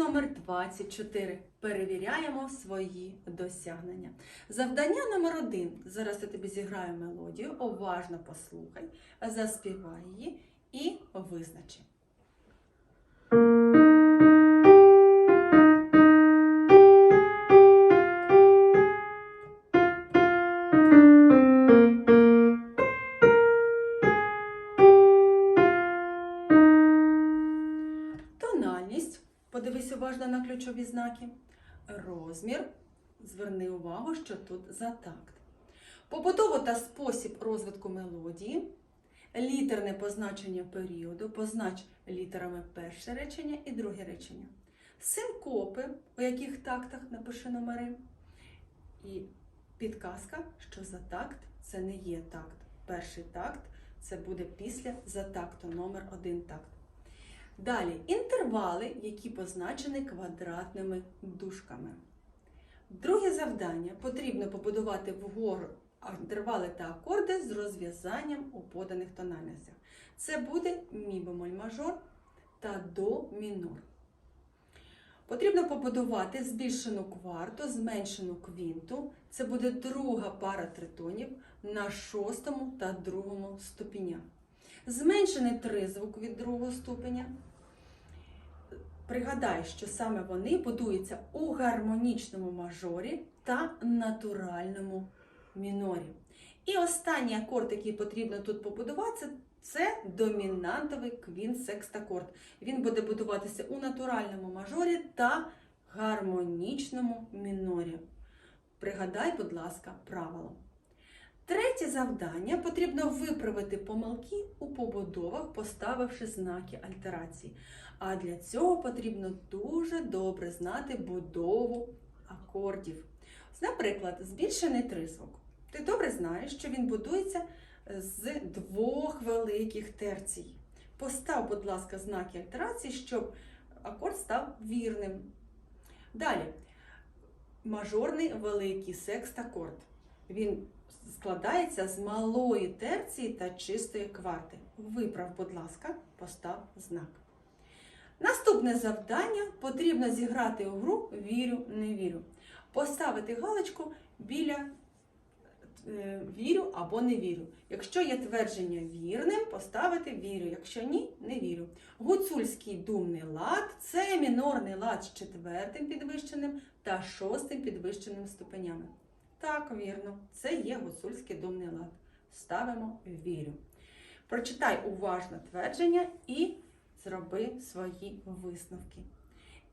номер 24. Перевіряємо свої досягнення. Завдання номер 1. Зараз я тобі зіграю мелодію, уважно послухай, заспівай її і визначи. Тональність. Подивись уважно на ключові знаки. Розмір. Зверни увагу, що тут за такт. Побудова та спосіб розвитку мелодії. Літерне позначення періоду. Познач літерами перше речення і друге речення. Синкопи, у яких тактах напиши номери. І підказка, що за такт це не є такт. Перший такт це буде після за такту, номер один такт. Далі інтервали, які позначені квадратними дужками. Друге завдання потрібно побудувати вгору інтервали та акорди з розв'язанням у поданих тональностях. Це буде мі бемоль мажор та до мінор. Потрібно побудувати збільшену кварту, зменшену квінту. Це буде друга пара тритонів на шостому та другому ступенях. Зменшений тризвук від другого ступеня. Пригадай, що саме вони будуються у гармонічному мажорі та натуральному мінорі. І останній акорд, який потрібно тут побудувати, це домінантовий квін-секстакорд. Він буде будуватися у натуральному мажорі та гармонічному мінорі. Пригадай, будь ласка, правило. Третє завдання потрібно виправити помилки у побудовах, поставивши знаки альтерації. А для цього потрібно дуже добре знати будову акордів. Наприклад, збільшений тризвук. Ти добре знаєш, що він будується з двох великих терцій. Постав, будь ласка, знаки альтерації, щоб акорд став вірним. Далі, мажорний великий секст-акорд. Він складається з малої терції та чистої кварти. Виправ, будь ласка, постав знак. Наступне завдання потрібно зіграти у гру Вірю, не вірю. Поставити галочку біля е, вірю або не вірю. Якщо є твердження вірним, поставити вірю. Якщо ні, не вірю. Гуцульський думний лад це мінорний лад з четвертим підвищеним та шостим підвищеним ступенями. Так, вірно, це є гуцульський думний лад. Ставимо вірю. Прочитай уважно твердження і зроби свої висновки.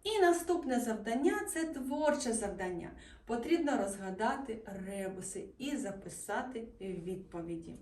І наступне завдання це творче завдання. Потрібно розгадати ребуси і записати відповіді.